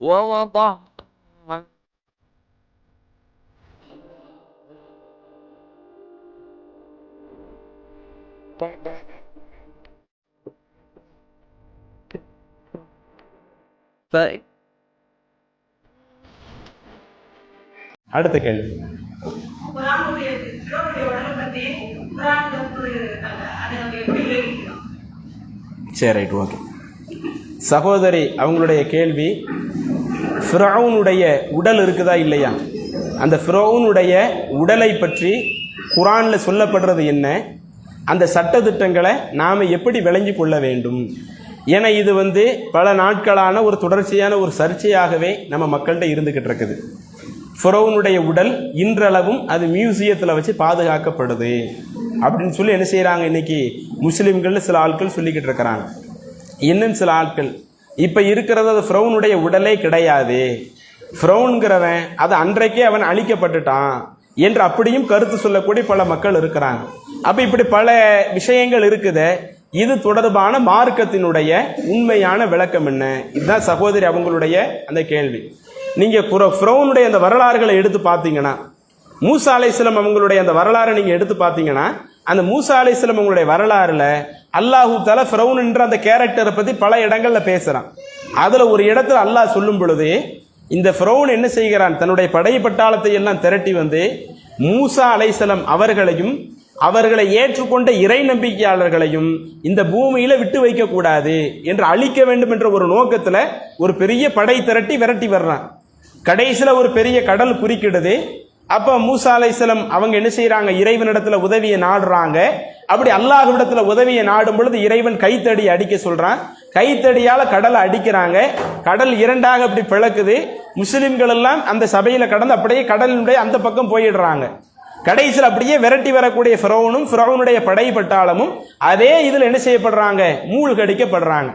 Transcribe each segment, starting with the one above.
ووضع فإن அடுத்த கேள்வி குரானுடைய சிவனுடைய உடலை பற்றி குரான் வந்து அந்த அதை அவங்க எப்படி விளைவிக்கிறோம் சரி ரைட் ஓகே சகோதரி அவங்களுடைய கேள்வி ஃபிரௌனுடைய உடல் இருக்குதா இல்லையா? அந்த ஃபிரௌனுடைய உடலை பற்றி குரானில் சொல்லப்படுறது என்ன? அந்த சட்டத்திட்டங்களை நாம் எப்படி விளங்கி கொள்ள வேண்டும்? என இது வந்து பல நாட்களான ஒரு தொடர்ச்சியான ஒரு சர்ச்சையாகவே நம்ம மக்கள்கிட்ட இருந்துக்கிட்டு இருக்குது. ஃபுரோனுடைய உடல் இன்றளவும் அது மியூசியத்தில் வச்சு பாதுகாக்கப்படுது. அப்படின்னு சொல்லி என்ன செய்கிறாங்க இன்னைக்கு முஸ்லீம்கள் சில ஆட்கள் சொல்லிக்கிட்டு இருக்கிறாங்க. இன்னும் சில ஆட்கள் இப்போ இருக்கிறது அது ஃப்ரௌனுடைய உடலே கிடையாது. ஃப்ரௌன்கிறவன் அது அன்றைக்கே அவன் அழிக்கப்பட்டுட்டான் என்று அப்படியும் கருத்து சொல்லக்கூடிய பல மக்கள் இருக்கிறாங்க. அப்போ இப்படி பல விஷயங்கள் இருக்குது. இது தொடர்பான மார்க்கத்தினுடைய உண்மையான விளக்கம் என்ன? இதுதான் சகோதரி அவங்களுடைய அந்த கேள்வி. நீங்கள் ஃப்ரௌனுடைய அந்த வரலாறுகளை எடுத்து பார்த்தீங்கன்னா மூசா அலைஹிஸ்ஸலாம் அவங்களுடைய அந்த வரலாறை நீங்கள் எடுத்து பார்த்தீங்கன்னா அந்த மூசா அலைஹிஸ்ஸலாம் அவங்களுடைய வரலாறுல அல்லாஹு தல ஃபிரௌன் என்ற அந்த கேரக்டரை பற்றி பல இடங்களில் பேசுகிறான் அதில் ஒரு இடத்துல அல்லாஹ் சொல்லும் பொழுது இந்த ஃபிரௌன் என்ன செய்கிறான்? தன்னுடைய படை பட்டாளத்தை எல்லாம் திரட்டி வந்து மூசா அலைசலம் அவர்களையும் அவர்களை ஏற்றுக்கொண்ட இறை நம்பிக்கையாளர்களையும் இந்த பூமியில விட்டு வைக்கக்கூடாது என்று அழிக்க வேண்டும் என்ற ஒரு நோக்கத்தில் ஒரு பெரிய படை திரட்டி விரட்டி வர்றான். கடைசியில் ஒரு பெரிய கடல் குறுக்கிடுது. அப்போ மூசா அலைசலம் அவங்க என்ன செய்கிறாங்க இறைவனிடத்துல உதவியை நாடுறாங்க. அப்படி அல்லாஹ்விடத்துல உதவியை நாடும் பொழுது இறைவன் கைத்தடி அடிக்க சொல்றான். கைத்தடியால கடலை அடிக்கிறாங்க. கடல் இரண்டாக அப்படி பிளக்குது. முஸ்லிம்கள் எல்லாம் அந்த சபையில கடந்து அப்படியே கடலினுடைய அந்த பக்கம் போயிடுறாங்க. கடைசியில் அப்படியே விரட்டி வரக்கூடிய ஃபிரௌனும் ஃபிரௌனுடைய படை அதே இதில் என்ன செய்யப்படுறாங்க? மூழ்கடிக்கப்படுறாங்க.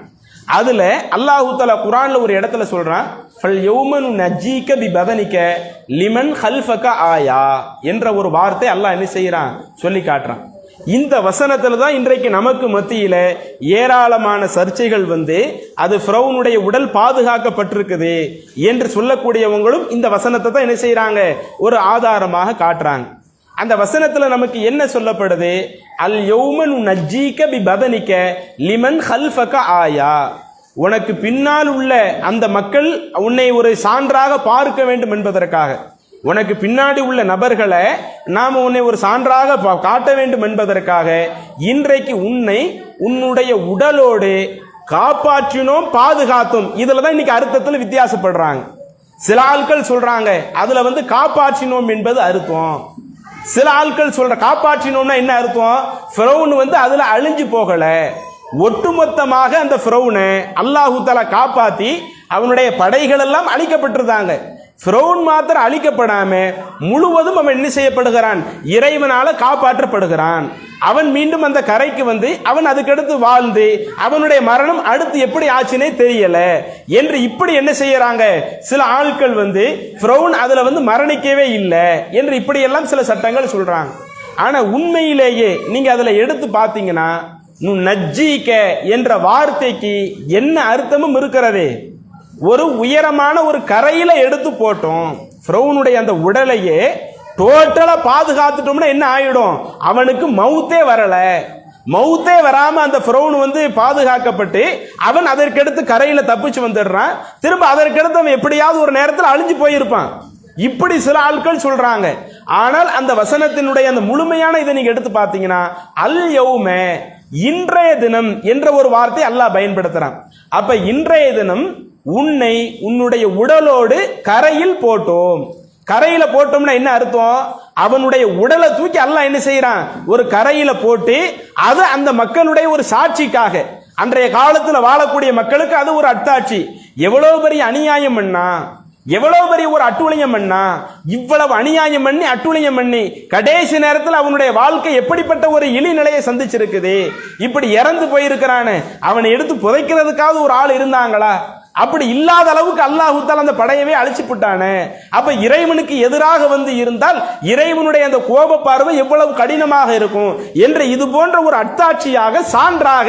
அதுல அல்லாஹு தஆலா குரான்ல ஒரு இடத்துல சொல்றான் ஃபல் யௌமனு நஜ்ஜீக பி பதனிக்க லிமன் ஹல்ஃபக ஆயா என்ற ஒரு வார்த்தை அல்லாஹ் என்ன செய்யறான் சொல்லி காட்டுறான். இந்த வசனத்துல தான் இன்றைக்கு நமக்கு மத்தியில ஏராளமான சர்ச்சைகள் வந்து அது ஃப்ரௌனுடைய உடல் பாதுகாக்கப்பட்டிருக்குது என்று சொல்லக்கூடியவங்களும் இந்த வசனத்தை தான் என்ன செய்கிறாங்க ஒரு ஆதாரமாக காட்டுறாங்க. அந்த வசனத்துல நமக்கு என்ன சொல்லப்படுது? அல் யௌமன் நஜீக பி பதனிக்க லிமன் ஹல்ஃபக ஆயா. உனக்கு பின்னால் உள்ள அந்த மக்கள் உன்னை ஒரு சான்றாக பார்க்க வேண்டும் என்பதற்காக. உனக்கு பின்னாடி உள்ள நபர்களை நாம் உன்னை ஒரு சான்றாக பா- காட்ட வேண்டும் என்பதற்காக இன்றைக்கு உன்னை உன்னுடைய உடலோடு காப்பாற்றினோம் பாதுகாத்தோம். இதில் தான் இன்னைக்கு அர்த்தத்தில் வித்தியாசப்படுறாங்க. சில ஆட்கள் சொல்றாங்க அதுல வந்து காப்பாற்றினோம் என்பது அர்த்தம். சில ஆட்கள் சொல்ற காப்பாற்றினோம்னா என்ன அர்த்தம்? ஃபிரௌன் வந்து அதுல அழிஞ்சு போகல. ஒட்டுமொத்தமாக அந்த ஃபிரௌனை அல்லாஹு தலா காப்பாத்தி அவனுடைய படைகள் எல்லாம் அழிக்கப்பட்டிருந்தாங்க. ஃபிரௌன் மாத்திரம் அழிக்கப்படாம முழுவதும் அவன் என்ன செய்யப்படுகிறான்? இறைவனால காப்பாற்றப்படுகிறான். அவன் மீண்டும் அந்த கரைக்கு வந்து அவன் அதுக்கடுத்து வாழ்ந்து அவனுடைய மரணம் அடுத்து எப்படி ஆச்சுனே தெரியல. என்று இப்படி என்ன செய்யறாங்க? சில ஆட்கள் வந்து ஃப்ரௌன் அதுல வந்து மரணிக்கவே இல்லை என்று இப்படியெல்லாம் சில சட்டங்கள் சொல்றாங்க. ஆனா உண்மையிலேயே நீங்க அதுல எடுத்து பார்த்தீங்கன்னா நு நஜ்ஜீக என்ற வார்த்தைக்கு என்ன அர்த்தமும் இருக்கிறதே? ஒரு உயரமான ஒரு கரையில எடுத்து போட்டோம். ஃப்ரௌனுடைய அந்த உடலையே டோட்டலாக பாதுகாத்துட்டோம்னா என்ன ஆயிடும்? அவனுக்கு மவுத்தே வரலை. மவுத்தே வராமல் அந்த ஃப்ரௌன் வந்து பாதுகாக்கப்பட்டு அவன் அதற்கடுத்து கரையில் தப்பிச்சு வந்துடுறான். திரும்ப அதற்கடுத்து அவன் எப்படியாவது ஒரு நேரத்தில் அழிஞ்சு போயிருப்பான். இப்படி சில ஆட்கள் சொல்றாங்க. ஆனால் அந்த வசனத்தினுடைய அந்த முழுமையான இதை நீங்க எடுத்து பார்த்தீங்கன்னா அல் யௌம இன்றைய தினம் என்ற ஒரு வார்த்தை அல்லாஹ் பயன்படுத்துறான். அப்ப இன்றைய தினம் உன்னை உன்னுடைய உடலோடு கரையில் போட்டோம். கரையில போட்டோம்னா என்ன அர்த்தம்? அவனுடைய உடலை தூக்கி அல்ல என்ன செய்யறான் ஒரு கரையில போட்டு அது அந்த மக்களுடைய ஒரு சாட்சிக்காக அன்றைய காலத்துல வாழக்கூடிய மக்களுக்கு அது ஒரு அத்தாட்சி எவ்வளவு பெரிய அநியாயம் பண்ணா எவ்வளவு பெரிய ஒரு அட்டுழியம் பண்ணா இவ்வளவு அநியாயம் பண்ணி அட்டுழியம் பண்ணி கடைசி நேரத்தில் அவனுடைய வாழ்க்கை எப்படிப்பட்ட ஒரு இழி நிலையை சந்திச்சிருக்குது? இப்படி இறந்து போயிருக்கிறானே அவனை எடுத்து புதைக்கிறதுக்காவது ஒரு ஆள் இருந்தாங்களா? அப்படி இல்லாத அளவுக்கு அல்லாஹூத்தால் அந்த படையவே அழிச்சு விட்டானே அப்ப இறைவனுக்கு எதிராக வந்து இருந்தால் இறைவனுடைய அந்த கோப பார்வை எவ்வளவு கடினமாக இருக்கும் என்று இது போன்ற ஒரு அத்தாட்சியாக சான்றாக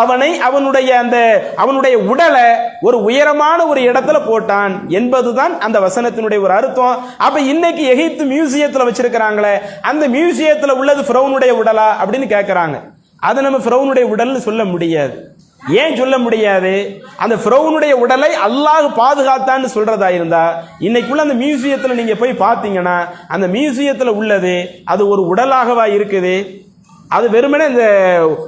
அவனை அவனுடைய அந்த அவனுடைய உடலை ஒரு உயரமான ஒரு இடத்துல போட்டான் என்பதுதான் அந்த வசனத்தினுடைய ஒரு அர்த்தம். அப்ப இன்னைக்கு எகிப்து மியூசியத்தில் வச்சிருக்கிறாங்களே அந்த மியூசியத்தில் உள்ளது ஃபிரௌனுடைய உடலா அப்படின்னு கேட்கிறாங்க அதை நம்ம ஃபிரௌனுடைய உடல்னு சொல்ல முடியாது. ஏன் சொல்ல முடியாது? அந்த ஃப்ரௌனுடைய உடலை அல்லாஹ் பாதுகாத்தான்னு சொல்றதா இருந்தா இன்னைக்குள்ள அந்த மியூசியத்தில் நீங்க போய் பார்த்தீங்கன்னா அந்த மியூசியத்தில் உள்ளது அது ஒரு உடலாகவா இருக்குது? அது வெறுமனே இந்த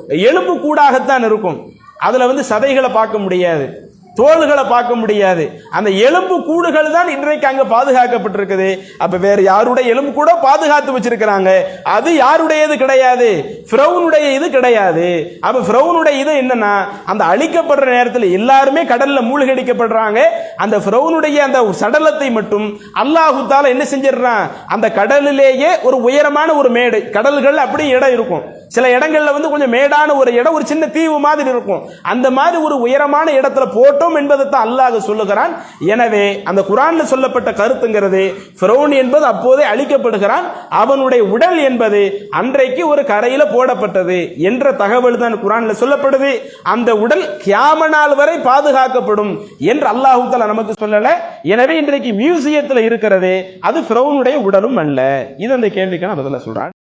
எலும்பு கூடாகத்தான் இருக்கும். அதில் வந்து சதைகளை பார்க்க முடியாது. தோள்களை பார்க்க முடியாது. அந்த எலும்பு கூடுகள் தான் இன்றைக்கு அங்கே பாதுகாக்கப்பட்டிருக்குது. அப்ப வேற யாருடைய எலும்பு கூட பாதுகாத்து வச்சிருக்கிறாங்க. அது யாருடையது கிடையாது. ஃப்ரௌனுடைய இது கிடையாது. அப்ப ஃப்ரௌனுடைய இது என்னன்னா அந்த அழிக்கப்படுற நேரத்தில் எல்லாருமே கடல்ல மூழ்கடிக்கப்படுறாங்க. அந்த ஃப்ரௌனுடைய அந்த சடலத்தை மட்டும் அல்லாஹுத்தால என்ன செஞ்சிடுறான்? அந்த கடலிலேயே ஒரு உயரமான ஒரு மேடு கடல்கள் அப்படி இடம் இருக்கும். சில இடங்கள்ல வந்து கொஞ்சம் மேடான ஒரு இடம் ஒரு சின்ன தீவு மாதிரி இருக்கும். அந்த மாதிரி ஒரு உயரமான இடத்துல போட்டோம் என்பதை தான் அல்லாஹ் சொல்லுகிறான். எனவே அந்த குரான்ல சொல்லப்பட்ட கருத்துங்கிறது ஃபிரௌன் என்பது அப்போதே அழிக்கப்படுகிறான் அவனுடைய உடல் என்பது அன்றைக்கு ஒரு கரையில போடப்பட்டது என்ற தகவல் தான் குரான்ல சொல்லப்படுது. அந்த உடல் கியாம நாள் வரை பாதுகாக்கப்படும் என்று அல்லாஹு நமக்கு சொல்லல. எனவே இன்றைக்கு மியூசியத்தில் இருக்கிறது அது ஃபிரௌனுடைய உடலும் அல்ல. இது அந்த கேள்விக்கான பதில சொல்றான்.